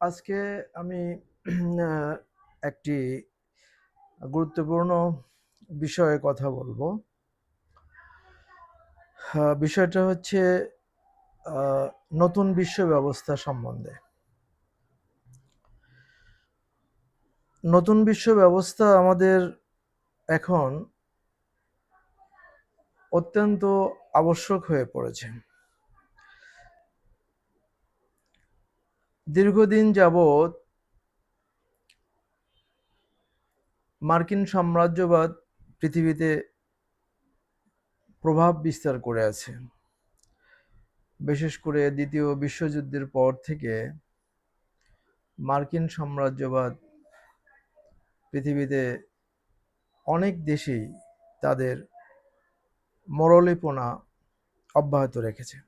আজকে আমি একটি গুরুত্বপূর্ণ বিষয়ে কথা বলব। বিষয়টা হচ্ছে নতুন বিশ্ব ব্যবস্থা সম্বন্ধে। নতুন বিশ্ব ব্যবস্থা আমাদের এখন অত্যন্ত আবশ্যক হয়ে পড়েছে। দীর্ঘদিন যাবৎ মার্কিন সাম্রাজ্যবাদ পৃথিবীতে প্রভাব বিস্তার করে আছে। বিশেষ করে দ্বিতীয় বিশ্বযুদ্ধের পর থেকে মার্কিন সাম্রাজ্যবাদ পৃথিবীতে অনেক দেশেই তাদের মরলিপনা অব্যাহত রেখেছে।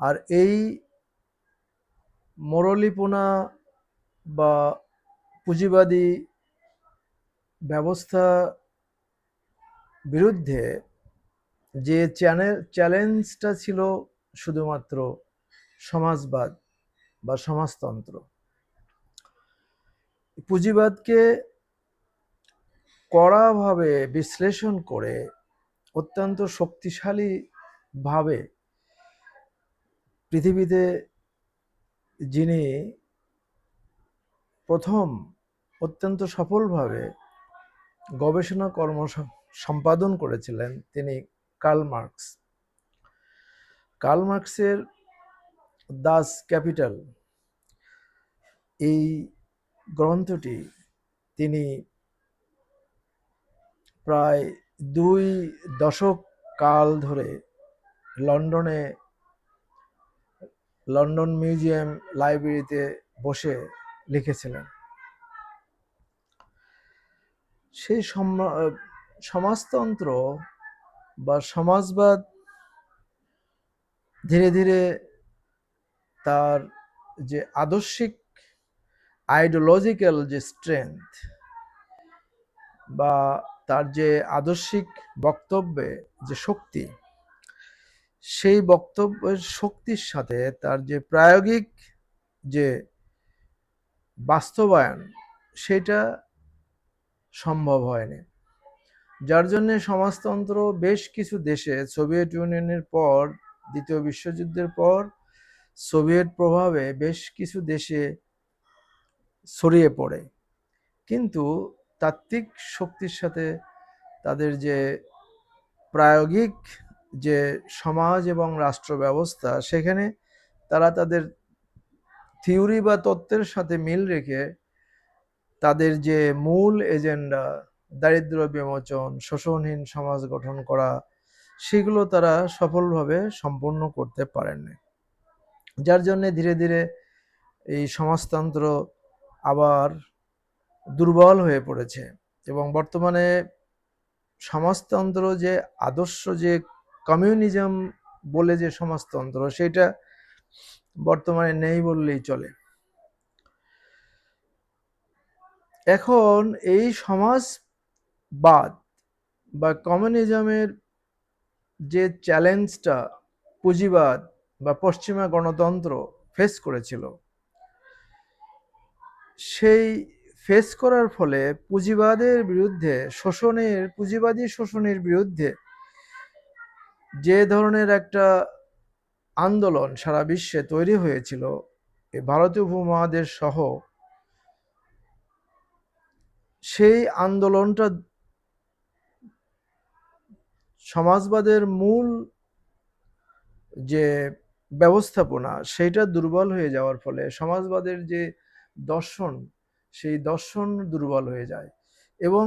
আর এই মরলিপনা বা পুঁজিবাদী ব্যবস্থা বিরুদ্ধে যে চ্যানেল, চ্যালেঞ্জটা ছিল শুধুমাত্র সমাজবাদ বা সমাজতন্ত্র, পুঁজিবাদকে কড়াভাবে বিশ্লেষণ করে অত্যন্ত শক্তিশালীভাবে পৃথিবীতে যিনি প্রথম অত্যন্ত সফলভাবে গবেষণা কর্ম সম্পাদন করেছিলেন তিনি কার্ল মার্কস। কার্ল মার্কসের দাস ক্যাপিটাল এই গ্রন্থটি তিনি প্রায় দুই দশক কাল ধরে লন্ডনে লন্ডন মিউজিয়াম লাইব্রেরিতে বসে লিখেছিলেন। সেই সম- সমাজতন্ত্র বা সমাজবাদ ধীরে ধীরে তার যে আদর্শিক আইডিওলজিক্যাল যে স্ট্রেংথ বা তার যে আদর্শিক বক্তব্যে যে শক্তি সেই বক্তব্যের শক্তির সাথে তার যে প্রায়োগিক যে বাস্তবায়ন, সেটা সম্ভব হয়নি। যার জন্য সমাজতন্ত্র বেশ কিছু দেশে সোভিয়েত ইউনিয়নের পর, দ্বিতীয় বিশ্বযুদ্ধের পর, সোভিয়েত প্রভাবে বেশ কিছু দেশে ছড়িয়ে পড়ে। কিন্তু তাত্ত্বিক শক্তির সাথে তাদের যে প্রায়োগিক যে সমাজ এবং রাষ্ট্র ব্যবস্থা সেখানে তারা তাদের থিওরি বা তত্ত্বের সাথে মিল রেখে তাদের যে মূল এজেন্ডা দারিদ্র বিমোচন, শোষণহীন সমাজ গঠন করা, সেগুলো তারা সফলভাবে সম্পূর্ণ করতে পারেননি। যার জন্যে ধীরে ধীরে এই সমাজতন্ত্র আবার দুর্বল হয়ে পড়েছে এবং বর্তমানে সমাজতন্ত্র যে আদর্শ যে কমিউনিজম বলে যে সমাজতন্ত্র সেটা বর্তমানে নেই বললেই চলে। এখন এই সমাজবাদ বা কমিউনিজমের যে চ্যালেঞ্জটা পুঁজিবাদ বা পশ্চিমা গণতন্ত্র ফেস করেছিল, সেই ফেস করার ফলে পুঁজিবাদের বিরুদ্ধে, শোষণের, পুঁজিবাদী শোষণের বিরুদ্ধে যে ধরনের একটা আন্দোলন সারা বিশ্বে তৈরি হয়েছিল এই ভারতীয় উপমহাদেশ সহ, সেই আন্দোলনটা সমাজবাদের মূল যে ব্যবস্থাপনা সেটা দুর্বল হয়ে যাওয়ার ফলে সমাজবাদের যে দর্শন, সেই দর্শন দুর্বল হয়ে যায় এবং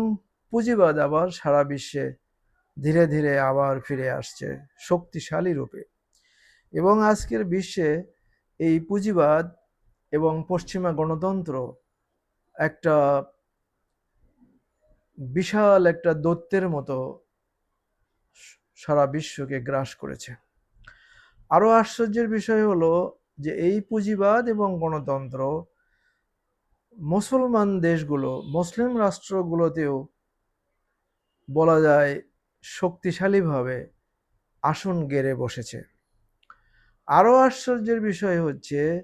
পুঁজিবাদ আবার সারা বিশ্বে ধীরে ধীরে আবার ফিরে আসছে শক্তিশালী রূপে। এবং আজকের বিশ্বে এই পুঁজিবাদ এবং পশ্চিমা গণতন্ত্র একটা বিশাল একটা দৈত্যের মতো সারা বিশ্বকে গ্রাস করেছে। আরও আশ্চর্যের বিষয় হলো যে এই পুঁজিবাদ এবং গণতন্ত্র মুসলমান দেশগুলো, মুসলিম রাষ্ট্রগুলোতেও বলা যায় শক্তিশালীভাবে আসন গেড়ে বসেছে। আরও আশ্চর্যের বিষয় হচ্ছে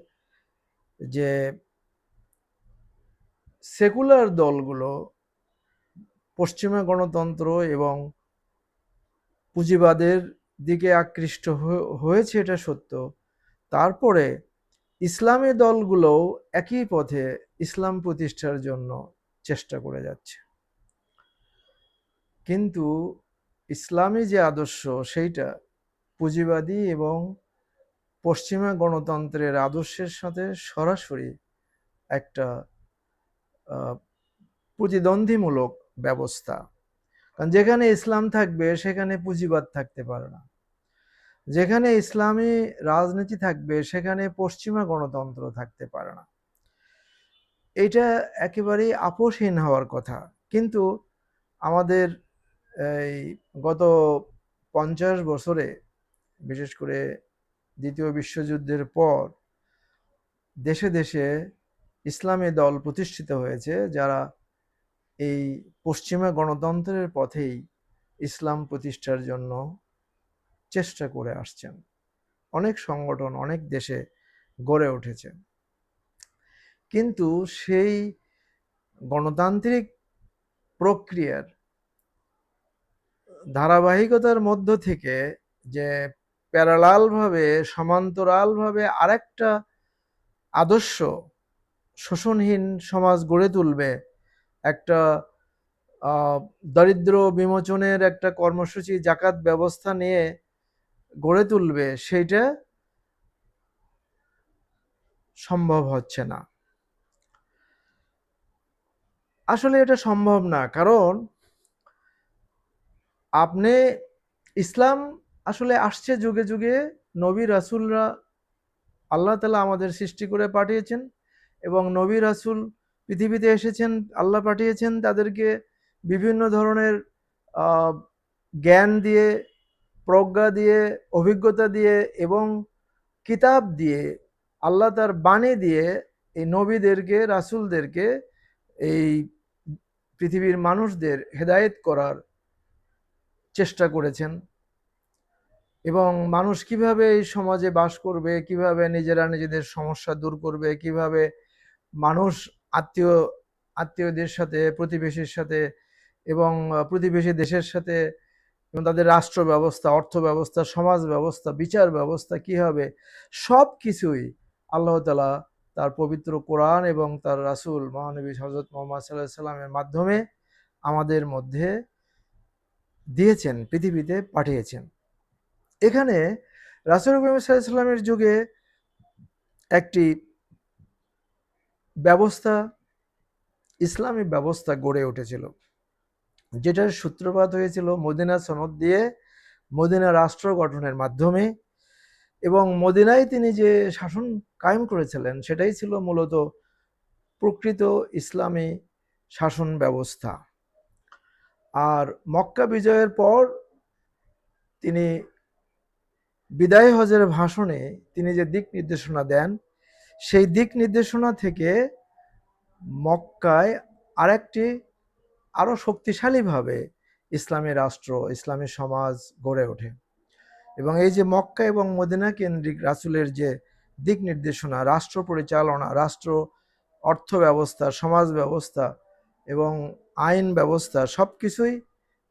যে সেকুলার দলগুলো পশ্চিমা গণতন্ত্র এবং পুঁজিবাদের দিকে আকৃষ্ট হয়ে- হয়েছে এটা সত্য। তারপরে ইসলামী দলগুলোও একই পথে ইসলাম প্রতিষ্ঠার জন্য চেষ্টা করে যাচ্ছে। কিন্তু ইসলামী যে আদর্শ সেইটা পুঁজিবাদী এবং পশ্চিমা গণতন্ত্রের আদর্শের সাথে সরাসরি একটা প্রতিদ্বন্দ্বীমূলক ব্যবস্থা। কারণ যেখানে ইসলাম থাকবে, সেখানে পুঁজিবাদ থাকতে পারে না। যেখানে ইসলামী রাজনীতি থাকবে, সেখানে পশ্চিমা গণতন্ত্র থাকতে পারে না। এটা একেবারেই আপোষহীন হওয়ার কথা। কিন্তু আমাদের, এই গত পঞ্চাশ বছরে, বিশেষ করে দ্বিতীয় বিশ্বযুদ্ধের পর, দেশে দেশে ইসলামী দল প্রতিষ্ঠিত হয়েছে, যারা এই পশ্চিমা গণতন্ত্রের পথেই ইসলাম প্রতিষ্ঠার জন্য চেষ্টা করে আসছেন। অনেক সংগঠন, অনেক দেশে গড়ে উঠেছে। কিন্তু সেই গণতান্ত্রিক প্রক্রিয়ার ধারাবাহিকতার মধ্য থেকে যে প্যারালালভাবে, সমান্তরালভাবে আরেকটা আদর্শ শোষণহীন সমাজ গড়ে তুলবে, একটা দারিদ্র বিমোচনের একটা কর্মসূচি, জাকাত ব্যবস্থা নিয়ে গড়ে তুলবে, সেইটা সম্ভব হচ্ছে না। আসলে এটা সম্ভব না, কারণ আপনি ইসলাম আসলে আসছে যুগে যুগে নবী রাসুলরা আল্লাহ তাআলা আমাদের সৃষ্টি করে পাঠিয়েছেন এবং নবী রাসুল পৃথিবীতে এসেছেন, আল্লাহ পাঠিয়েছেন তাদেরকে বিভিন্ন ধরনের জ্ঞান দিয়ে, প্রজ্ঞা দিয়ে, অভিজ্ঞতা দিয়ে এবং কিতাব দিয়ে, আল্লাহ তার বাণী দিয়ে এই নবীদেরকে, রাসুলদেরকে এই পৃথিবীর মানুষদের হেদায়েত করার চেষ্টা করেছেন। এবং মানুষ কীভাবে এই সমাজে বাস করবে, কীভাবে নিজেরা নিজেদের সমস্যা দূর করবে, কীভাবে মানুষ আত্মীয়, আত্মীয়দের সাথে, প্রতিবেশীর সাথে এবং প্রতিবেশী দেশের সাথে এবং তাদের রাষ্ট্র ব্যবস্থা, অর্থ ব্যবস্থা, সমাজ ব্যবস্থা, বিচার ব্যবস্থা কি হবে, সব কিছুই আল্লাহ তালা তার পবিত্র কোরআন এবং তার রাসূল মহানবী হজরত মোহাম্মদ সাল্লাহ সাল্লামের মাধ্যমে আমাদের মধ্যে দিয়েছেন, পৃথিবীতে পাঠিয়েছেন। এখানে রাসুল করিম সাল্লামের যুগে একটি ব্যবস্থা, ইসলামী ব্যবস্থা গড়ে উঠেছিল। যেটার সূত্রপাত হয়েছিল মদিনা সনদ দিয়ে মদিনা রাষ্ট্র গঠনের মাধ্যমে এবং মদিনায় তিনি যে শাসন কায়েম করেছিলেন, সেটাই ছিল মূলত প্রকৃত ইসলামী শাসন ব্যবস্থা। আর মক্কা বিজয়ের পর তিনি বিদায় হজের ভাষণে তিনি যে দিক নির্দেশনা দেন, সেই দিক নির্দেশনা থেকে মক্কায় আরেকটি আরও শক্তিশালীভাবে ইসলামী রাষ্ট্র, ইসলামী সমাজ গড়ে ওঠে। এবং এই যে মক্কা এবং মদিনা কেন্দ্রিক রাসূলের যে দিক নির্দেশনা, রাষ্ট্র পরিচালনা, রাষ্ট্র অর্থ ব্যবস্থা সমাজ ব্যবস্থা এবং আইন ব্যবস্থা সব কিছুই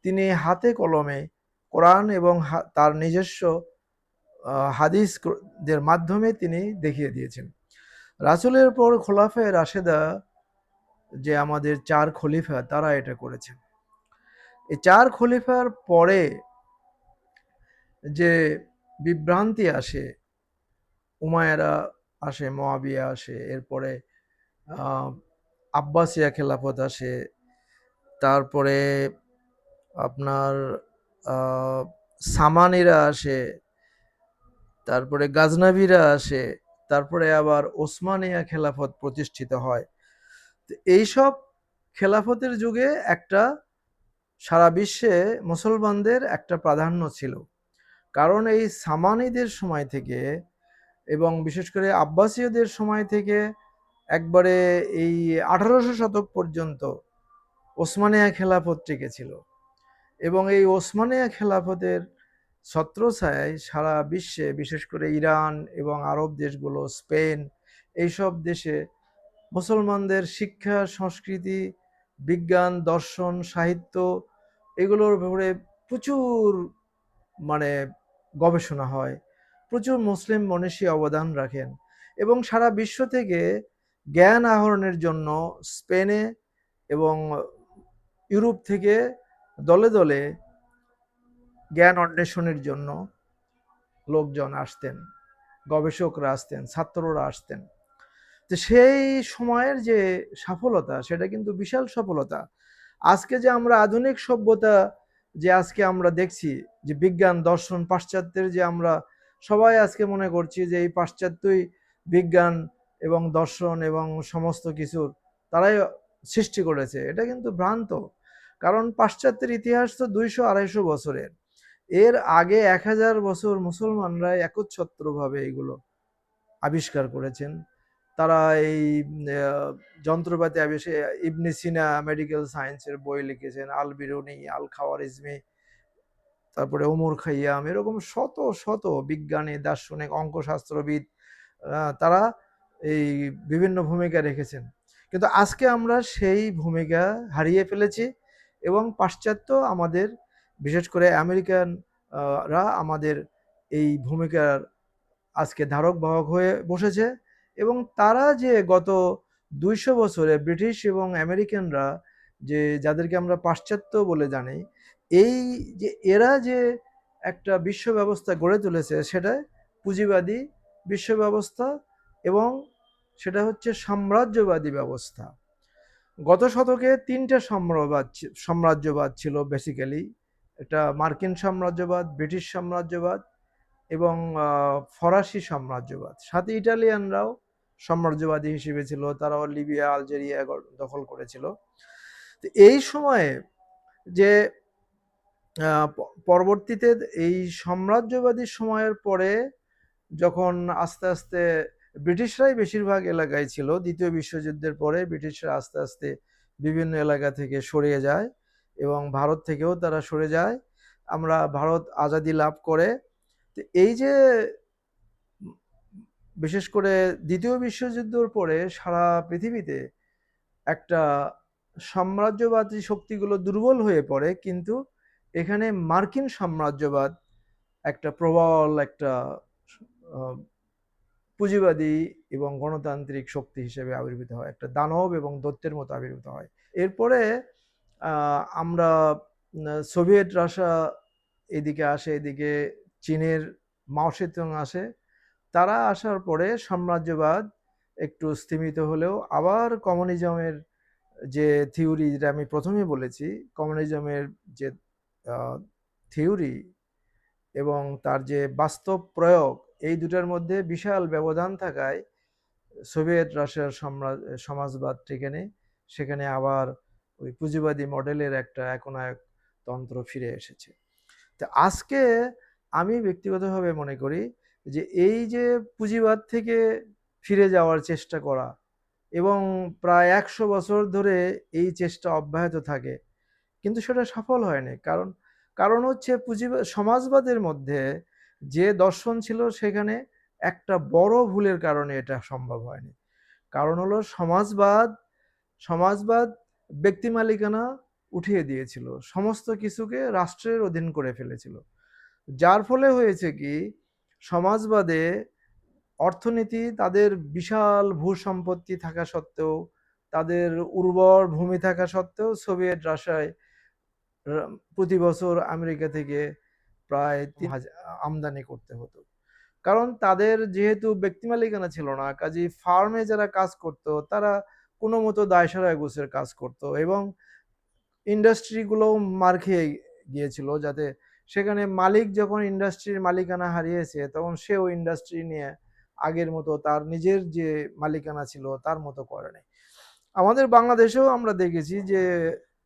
তিনি হাতে কলমে কোরআন এবং তার নিজস্ব হাদিসদের মাধ্যমে তিনি দেখিয়ে দিয়েছেন। রাসূলের পর খোলাফায়ে রাশেদা যে আমাদের চার খলিফা, তারা এটা করেছেন। এই চার খলিফার পরে যে বিভ্রান্তি আসে, উমায়েরা আসে মোয়াবিয়া আসে, এরপরে আব্বাসিয়া খেলাফত আসে তারপরে আপনার সামানিরা আসে, তারপরে গাজনাভিরা আসে, তারপরে আবার ওসমানিয়া খেলাফত প্রতিষ্ঠিত হয়। তো এইসব খেলাফতের যুগে একটা সারা বিশ্বে মুসলমানদের একটা প্রাধান্য ছিল। কারণ এই সামানিদের সময় থেকে এবং বিশেষ করে আব্বাসীয়দের সময় থেকে একবারে এই আঠারোশো শতক পর্যন্ত ওসমানিয়া খেলাফত টিকে ছিল এবং এই ওসমানিয়া খেলাফতের ছত্রছায়ায় সারা বিশ্বে, বিশেষ করে ইরান এবং আরব দেশগুলো, স্পেন, এইসব দেশে মুসলমানদের শিক্ষা, সংস্কৃতি, বিজ্ঞান, দর্শন, সাহিত্য এগুলোর ব্যাপারে প্রচুর মানে গবেষণা হয়। প্রচুর মুসলিম মনীষী অবদান রাখেন। এবং সারা বিশ্ব থেকে জ্ঞান আহরণের জন্য স্পেনে এবং ইউরোপ থেকে দলে দলে জ্ঞান অন্বেষণের জন্য লোকজন আসতেন, গবেষকরা আসতেন, ছাত্ররা আসতেন। তো সেই সময়ের যে সফলতা, সেটা কিন্তু বিশাল সফলতা। আজকে যে আমরা আধুনিক সভ্যতা যে আজকে আমরা দেখছি, যে বিজ্ঞান, দর্শন, পাশ্চাত্যের যে আমরা সবাই আজকে মনে করছি যে এই পাশ্চাত্যই বিজ্ঞান এবং দর্শন এবং সমস্ত কিছুর তারাই সৃষ্টি করেছে, এটা কিন্তু ভ্রান্ত। কারণ পাশ্চাত্যের ইতিহাস তো দুইশো আড়াইশো বছরের। এর আগে এক হাজার বছর মুসলমানরা একচ্ছত্রভাবে এগুলো আবিষ্কার করেছেন। তারা এই যন্ত্রপাতি আবিষ্কার, ইবনে সিনা মেডিকেল সায়েন্সের বই লিখেছেন, আল বিরুনি, আল খাওয়ারিজমি, তারপরে ওমর খাইয়াম, এরকম শত শত বিজ্ঞানী, দার্শনিক, অঙ্কশাস্ত্রবিদ তারা এই বিভিন্ন ভূমিকা রেখেছেন। কিন্তু আজকে আমরা সেই ভূমিকা হারিয়ে ফেলেছি। এবং পাশ্চাত্য আমাদের, বিশেষ করে আমেরিকানরা আমাদের এই ভূমিকার আজকে ধারক বাহক হয়ে বসেছে এবং তারা যে গত দুইশো বছরে ব্রিটিশ এবং আমেরিকানরা যে যাদেরকে আমরা পাশ্চাত্য বলে জানি, এই যে এরা যে একটা বিশ্ব ব্যবস্থা গড়ে তুলেছে সেটা পুঁজিবাদী বিশ্ব ব্যবস্থা এবং সেটা হচ্ছে সাম্রাজ্যবাদী ব্যবস্থা। গত শতকে তিনটা সাম্রাজ্যবাদ সাম্রাজ্যবাদ ছিল বেসিক্যালি একটা মার্কিন সাম্রাজ্যবাদ, ব্রিটিশ সাম্রাজ্যবাদ এবং ফরাসি সাম্রাজ্যবাদ। সাথে ইটালিয়ানরাও সাম্রাজ্যবাদী হিসেবে ছিল। তারাও লিবিয়া, আলজেরিয়া দখল করেছিল। তো এই সময়ে যে পরবর্তীতে এই সাম্রাজ্যবাদী সময়ের পরে যখন আস্তে আস্তে ব্রিটিশরাই বেশিরভাগ এলাকায় ছিল। দ্বিতীয় বিশ্বযুদ্ধের পরে ব্রিটিশরা আস্তে আস্তে বিভিন্ন এলাকা থেকে সরিয়ে যায় এবং ভারত থেকেও তারা সরে যায়। আমরা ভারত আজাদি লাভ করে। তো এই যে বিশেষ করে দ্বিতীয় বিশ্বযুদ্ধের পরে সারা পৃথিবীতে একটা সাম্রাজ্যবাদী শক্তিগুলো দুর্বল হয়ে পড়ে, কিন্তু এখানে মার্কিন সাম্রাজ্যবাদ একটা প্রবল একটা পুঁজিবাদী এবং গণতান্ত্রিক শক্তি হিসেবে আবির্ভূত হয়। একটা দানব এবং দত্তের মতো আবির্ভূত হয়। এরপরে আমরা সোভিয়েত রাশা এদিকে আসে, এদিকে চীনের মাওসেতুং আসে। তারা আসার পরে সাম্রাজ্যবাদ একটু স্থিমিত হলেও আবার কমিউনিজমের যে থিওরি যেটা আমি প্রথমে বলেছি, কমিউনিজমের যে থিওরি এবং তার যে বাস্তব প্রয়োগ এই দুটার মধ্যে বিশাল ব্যবধান থাকায় সোভিয়েত রাশিয়ার সমাজবাদ টেকেনে সেখানে আবার ওই পুঁজিবাদী মডেলের একটা একনায়ক তন্ত্র ফিরে এসেছে। তো আজকে আমি ব্যক্তিগতভাবে মনে করি যে এই যে পুঁজিবাদ থেকে ফিরে যাওয়ার চেষ্টা করা এবং প্রায় একশো বছর ধরে এই চেষ্টা অব্যাহত থাকে কিন্তু সেটা সফল হয়নি। কারণ কারণ হচ্ছে পুঁজিবাদ সমাজবাদের মধ্যে যে দর্শন ছিল সেখানে একটা বড় ভুলের কারণে এটা সম্ভব হয়নি। কারণ হলো সমাজবাদ সমাজবাদ ব্যক্তি মালিকানা উঠিয়ে দিয়েছিল। সমস্ত কিছুকে রাষ্ট্রের অধীন করে ফেলেছিল। যার ফলে হয়েছে কি, সমাজবাদে অর্থনীতি তাদের বিশাল ভূ সম্পত্তি থাকা সত্ত্বেও, তাদের উর্বর ভূমি থাকা সত্ত্বেও সোভিয়েত রাশায় প্রতি বছর আমেরিকা থেকে প্রায় আমদানি করতে হতো। কারণ তাদের যেহেতু ব্যক্তি মালিকানা ছিল না কাজে ফার্মে যারা কাজ করত তারা কোনো মতো দায়সারা গোছের কাজ করত এবং ইন্ডাস্ট্রিগুলো মার খেয়ে গিয়েছিল যাতে সেখানে মালিক যখন ইন্ডাস্ট্রির মালিকানা হারিয়েছে তখন সেও ইন্ডাস্ট্রি নিয়ে আগের মতো তার নিজের যে মালিকানা ছিল তার মতো করে নেই আমাদের বাংলাদেশেও আমরা দেখেছি যে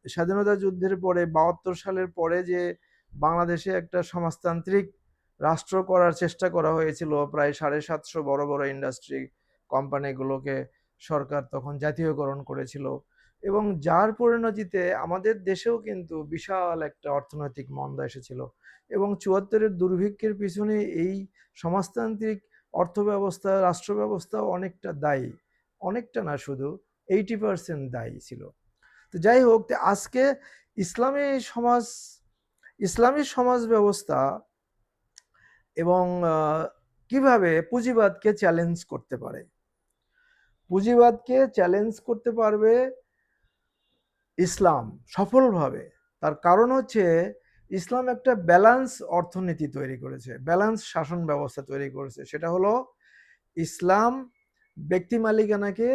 স্বাধীনতা যুদ্ধের পরে বাহাত্তর সালের পরে যে বাংলাদেশে একটা সমাজতান্ত্রিক রাষ্ট্র করার চেষ্টা করা হয়েছিল প্রায় সাড়ে সাতশো বড় বড় ইন্ডাস্ট্রি কোম্পানিগুলোকে সরকার তখন জাতীয়করণ করেছিল। এবং যার পরিণতিতে আমাদের দেশেও কিন্তু বিশাল একটা অর্থনৈতিক মন্দা এসেছিল। এবং চুয়াত্তরের দুর্ভিক্ষের পিছনে এই সমাজতান্ত্রিক অর্থব্যবস্থা রাষ্ট্র ব্যবস্থাও অনেকটা দায়ী। অনেকটা না শুধু এইটি পার্সেন্ট দায়ী ছিল। তো যাই হোক আজকে ইসলামী সমাজ ইসলামী সমাজ ব্যবস্থা এবং কীভাবে পুঁজিবাদকে চ্যালেঞ্জ করতে পারে? পুঁজিবাদকে চ্যালেঞ্জ করতে পারবে ইসলাম সফলভাবে। তার কারণ হচ্ছে, ইসলাম একটা ব্যালান্স অর্থনীতি তৈরি করেছে ব্যালান্স শাসন ব্যবস্থা তৈরি করেছে। সেটা হলো, ইসলাম ব্যক্তি মালিকানাকে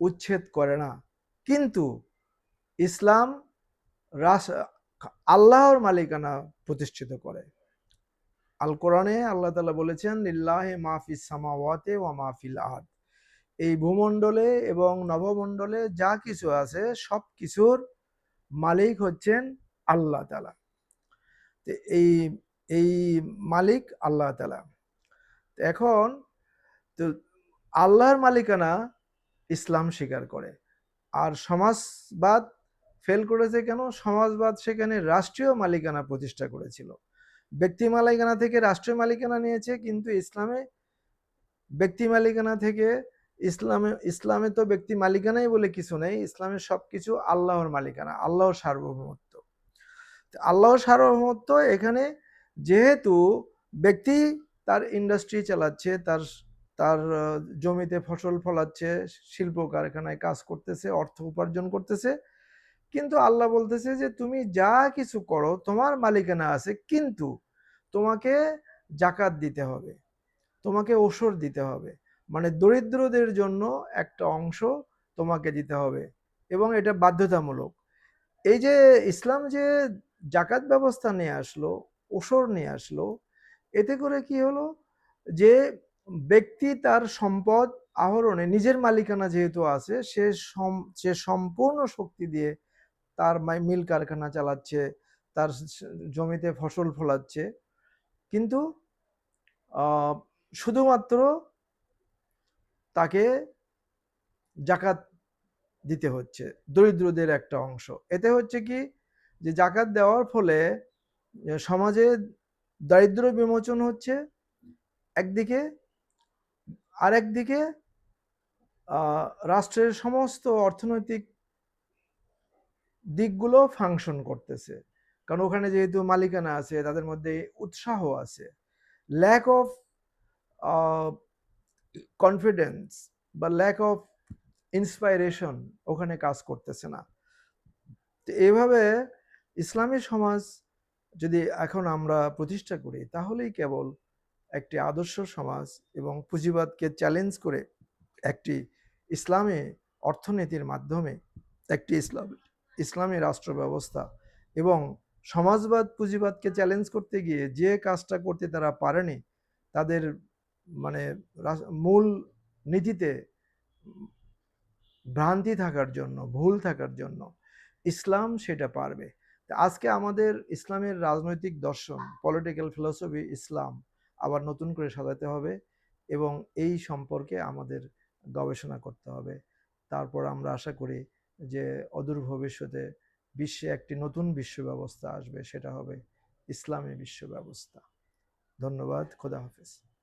উচ্ছেদ করে না। কিন্তু ইসলাম আল্লাহর মালিকানা প্রতিষ্ঠিত করে। আল কোরআনে আল্লাহ তালা বলেছেন, লিল্লাহে মাহফিস সামাওয়াতে ওয়া মাহফিল আদ এই ভূমণ্ডলে এবং নবমণ্ডলে যা কিছু আছে, সব কিছুর মালিক হচ্ছেন আল্লাহ তালা এই এই মালিক আল্লাহ তালা এখন, তো আল্লাহর মালিকানা ইসলাম স্বীকার করে। আর সমাজবাদ ফেল করেছে কেন? সমাজবাদ সেখানে রাষ্ট্রীয় মালিকানা প্রতিষ্ঠা করেছিল। ব্যক্তি মালিকানা থেকে রাষ্ট্রীয় মালিকানা নিয়েছে, কিন্তু ইসলামে ব্যক্তি মালিকানা থেকে ইসলামে ইসলামে তো ব্যক্তি মালিকানাই বলে কিছু নেই ইসলামের সব কিছু আল্লাহর মালিকানা, আল্লাহর সার্বভৌমত্ব। আল্লাহর সার্বভৌমত্ব এখানে যেহেতু ব্যক্তি তার ইন্ডাস্ট্রি চালাচ্ছে, তার তার জমিতে ফসল ফলাচ্ছে শিল্প কারখানায় কাজ করতেছে, অর্থ উপার্জন করতেছে কিন্তু আল্লাহ বলতেছে যে, তুমি যা কিছু করো, তোমার মালিকানা আছে, কিন্তু তোমাকে জাকাত দিতে হবে, তোমাকে ওসর দিতে হবে। মানে দরিদ্রদের জন্য একটা অংশ তোমাকে দিতে হবে এবং এটা বাধ্যতামূলক। এই যে ইসলাম যে জাকাত ব্যবস্থা নিয়ে আসলো ওসর নিয়ে আসলো, এতে করে কি হলো? যে ব্যক্তি তার সম্পদ আহরণে নিজের মালিকানা যেহেতু আছে, সে সে সম্পূর্ণ শক্তি দিয়ে তার মিল কারখানা চালাচ্ছে, তার জমিতে ফসল ফলাচ্ছে। কিন্তু শুধুমাত্র তাকে জাকাত দিতে হচ্ছে, দরিদ্রদের একটা অংশ। এতে হচ্ছে কি, যে জাকাত দেওয়ার ফলে সমাজে দারিদ্র বিমোচন হচ্ছে, একদিকে, আরেকদিকে রাষ্ট্রের সমস্ত অর্থনৈতিক দিকগুলো ফাংশন করতেছে। কারণ ওখানে যেহেতু মালিকানা আছে, তাদের মধ্যে উৎসাহ আছে। ল্যাক অফ কনফিডেন্স বা ল্যাক অফ ইন্সপাইরেশন ওখানে কাজ করতেছে না। তো এইভাবে ইসলামী সমাজ যদি এখন আমরা প্রতিষ্ঠা করি, তাহলেই কেবল একটি আদর্শ সমাজ এবং পুঁজিবাদকে চ্যালেঞ্জ করে একটি ইসলামী অর্থনীতির মাধ্যমে একটি ইসলাম ইসলামী রাষ্ট্র ব্যবস্থা এবং সমাজবাদ পুঁজিবাদকে চ্যালেঞ্জ করতে গিয়ে যে কাজটা করতে তারা পারেনি, তাদের মানে মূল নীতিতে ভ্রান্তি থাকার জন্য, ভুল থাকার জন্য ইসলাম সেটা পারবে। আজকে আমাদের ইসলামের রাজনৈতিক দর্শন পলিটিক্যাল ফিলসফি ইসলাম আবার নতুন করে সাজাতে হবে এবং এই সম্পর্কে আমাদের গবেষণা করতে হবে। তারপর আমরা আশা করি যে অদূর ভবিষ্যতে বিশ্বে একটি নতুন বিশ্ব ব্যবস্থা আসবে, সেটা হবে ইসলামী বিশ্ব ব্যবস্থা ধন্যবাদ, খোদা হাফেজ।